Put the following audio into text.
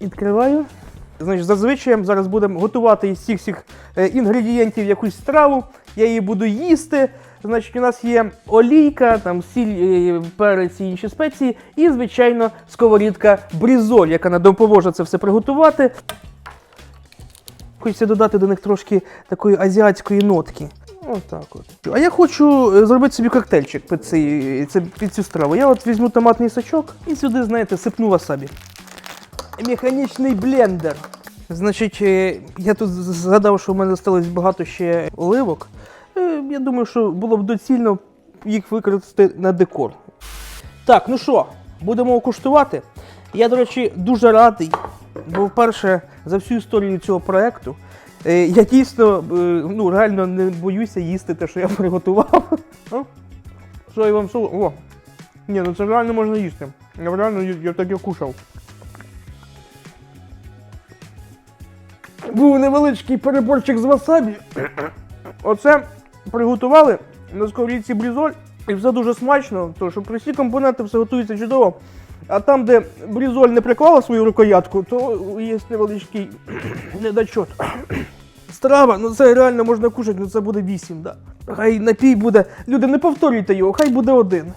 відкриваю. Значить, зазвичай зараз будемо готувати із всіх цих е, інгредієнтів якусь страву. Я її буду їсти. Значить, у нас є олійка, там сіль, е, перець і інші спеції, і, звичайно, сковорідка брізоль, яка нам допоможе це все приготувати. Хочеться додати до них трошки такої азіатської нотки. Отак от. А я хочу е, зробити собі коктейльчик під, цей, під цю страву. Я от візьму томатний сачок і сюди, знаєте, сипну васабі. Механічний блендер. Значить, е, я тут згадав, що в мене залишилось багато ще оливок. Е, Я думаю, що було б доцільно їх використати на декор. Так, ну що, будемо куштувати. Я, до речі, дуже радий, бо вперше за всю історію цього проекту е, я дійсно ну, реально не боюся їсти те, що я приготував. Що я вам? О! Ні, ну це реально можна їсти. Я реально я таке кушав. Був невеличкий переборчик з васабі. Оце приготували на сковорідці брізоль. І все дуже смачно, тому що при всі компоненти все готується чудово. А там, де брізоль не приклала свою рукоятку, то є невеличкий недочот. Страва, ну це реально можна кушати, ну це буде 8, да. Хай напій буде. Люди, не повторюйте його, хай буде один.